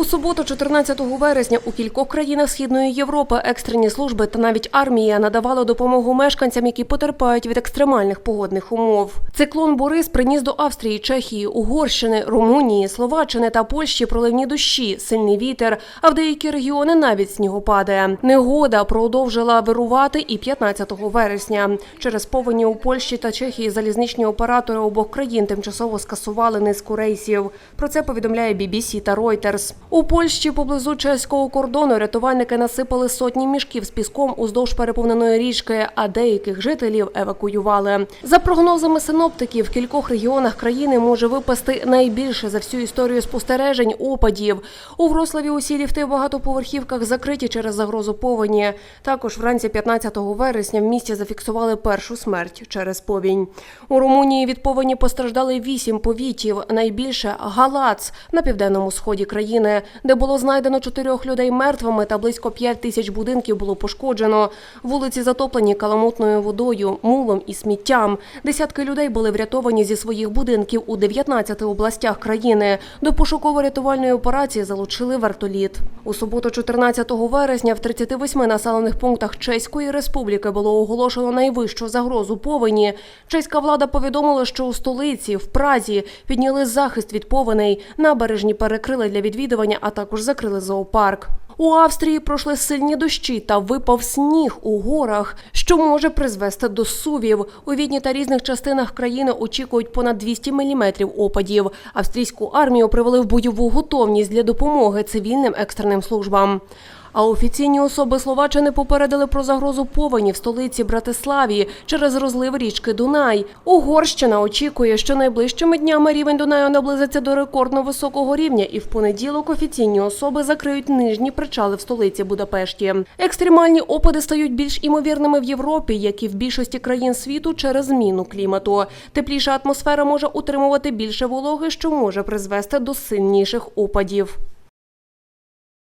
У суботу, 14 вересня, у кількох країнах Східної Європи екстрені служби та навіть армія надавали допомогу мешканцям, які потерпають від екстремальних погодних умов. Циклон Борис приніс до Австрії, Чехії, Угорщини, Румунії, Словаччини та Польщі проливні дощі, сильний вітер, а в деякі регіони навіть снігопади. Негода продовжила вирувати і 15 вересня. Через повені у Польщі та Чехії залізничні оператори обох країн тимчасово скасували низку рейсів. Про це повідомляє BBC та Reuters. У Польщі поблизу чеського кордону рятувальники насипали сотні мішків з піском уздовж переповненої річки, а деяких жителів евакуювали. За прогнозами синоптиків, в кількох регіонах країни може випасти найбільше за всю історію спостережень опадів. У Врославі усі ліфти в багатоповерхівках закриті через загрозу повені. Також вранці 15 вересня в місті зафіксували першу смерть через повінь. У Румунії від повені постраждали вісім повітів. Найбільше Галац на південному сході країни, де було знайдено чотирьох людей мертвими та близько п'ять тисяч будинків було пошкоджено. Вулиці затоплені каламутною водою, мулом і сміттям. Десятки людей були врятовані зі своїх будинків у 19 областях країни. До пошуково-рятувальної операції залучили вертоліт. У суботу, 14 вересня, в 38 населених пунктах Чеської республіки було оголошено найвищу загрозу повені. Чеська влада повідомила, що у столиці в Празі підняли захист від повеней, набережні перекрили для відвідування, а також закрили зоопарк. У Австрії пройшли сильні дощі та випав сніг у горах, що може призвести до сувів. У Відні та різних частинах країни очікують понад 200 міліметрів опадів. Австрійську армію привели в бойову готовність для допомоги цивільним екстреним службам. А офіційні особи Словаччини попередили про загрозу повені в столиці Братиславі через розлив річки Дунай. Угорщина очікує, що найближчими днями рівень Дунаю наблизиться до рекордно високого рівня, і в понеділок офіційні особи закриють нижні причали в столиці Будапешті. Екстремальні опади стають більш імовірними в Європі, як і в більшості країн світу через зміну клімату. Тепліша атмосфера може утримувати більше вологи, що може призвести до сильніших опадів.